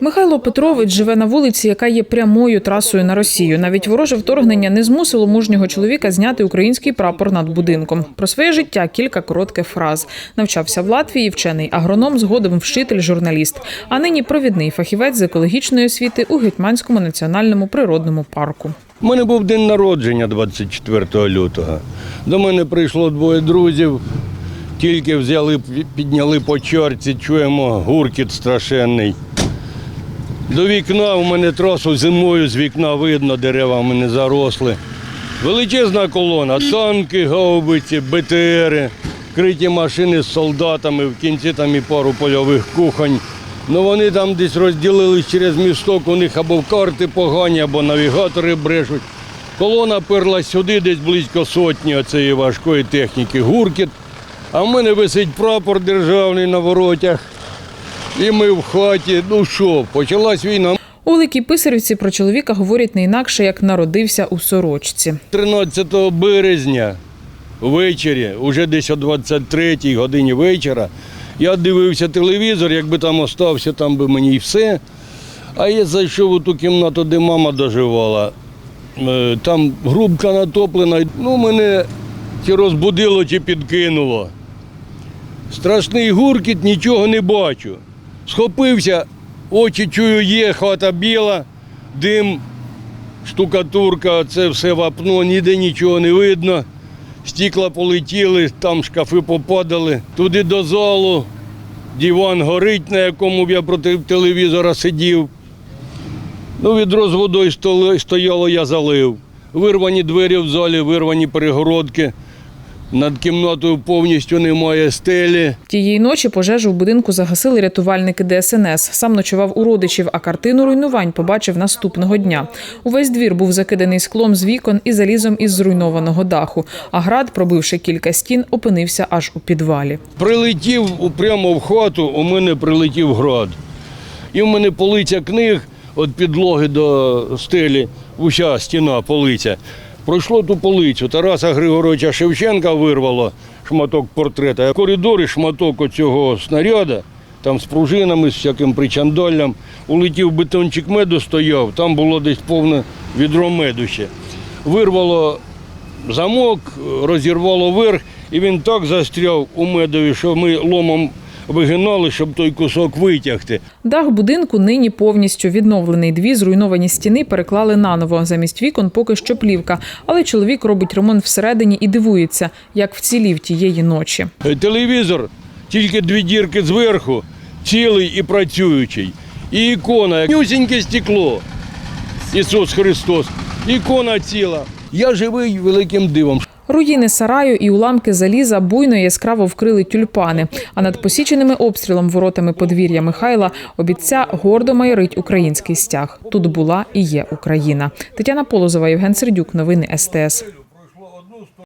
Михайло Петрович живе на вулиці, яка є прямою трасою на Росію. Навіть вороже вторгнення не змусило мужнього чоловіка зняти український прапор над будинком. Про своє життя кілька коротких фраз. Навчався в Латвії, вчений агроном, згодом вчитель, журналіст. А нині провідний фахівець з екологічної освіти у Гетьманському національному природному парку. У мене був день народження 24 лютого. До мене прийшло двоє друзів. Тільки взяли, підняли по чорці, чуємо гуркіт страшенний. До вікна у мене трасу зимою з вікна видно, дерева в мене заросли. Величезна колона, танки, гаубиці, БТРи, криті машини з солдатами, в кінці там і пару польових кухонь. Ну вони там десь розділились через місток, у них або карти погані, або навігатори брешуть. Колона перла сюди, десь близько сотні цієї важкої техніки, гуркіт. А в мене висить прапор державний на воротях. І ми в хаті. Ну що, почалась війна. У Великій Писарівці про чоловіка говорять не інакше, як народився у сорочці. 13 березня ввечері, уже десь о 23-й годині вечора, я дивився телевізор, якби там остався, там би мені і все. А я зайшов у ту кімнату, де мама доживала. Е, Там грубка натоплена. Ну, мене чи розбудило, чи підкинуло. Страшний гуркіт, нічого не бачу. Схопився, очі чую, є, хата біла, дим, штукатурка, це все вапно, ніде нічого не видно. Стікла полетіли, там шкафи попадали. Туди до залу, диван горить, на якому я проти телевізора сидів. Ну, відро з водою стояло, я залив. Вирвані двері в залі, вирвані перегородки. Над кімнатою повністю немає стелі. Тієї ночі пожежу в будинку загасили рятувальники ДСНС. Сам ночував у родичів, а картину руйнувань побачив наступного дня. Увесь двір був закиданий склом з вікон і залізом із зруйнованого даху. А град, пробивши кілька стін, опинився аж у підвалі. Прилетів прямо в хату, у мене прилетів град. І в мене полиця книг від підлоги до стелі, уся стіна, полиця. Пройшло ту полицю. Тараса Григоровича Шевченка вирвало шматок портрета. А в коридорі шматок оцього снаряда, там з пружинами, з всяким причандаллям. Улетів бетончик меду стояв, там було десь повне відро меду ще. Вирвало замок, розірвало верх, і він так застряв у медові, що ми ломом вигинали, щоб той кусок витягти. Дах будинку нині повністю відновлений. Дві зруйновані стіни переклали наново. Замість вікон поки що плівка. Але чоловік робить ремонт всередині і дивується, як вцілів тієї ночі. Телевізор, тільки дві дірки зверху, цілий і працюючий. І ікона, нюсіньке стекло. Ісус Христос. Ікона ціла. Я живий великим дивом. Руїни сараю і уламки заліза буйно яскраво вкрили тюльпани. А над посіченими обстрілом воротами подвір'я Михайла обіця гордо майорить український стяг. Тут була і є Україна. Тетяна Полозова, Євген Сердюк. Новини СТС.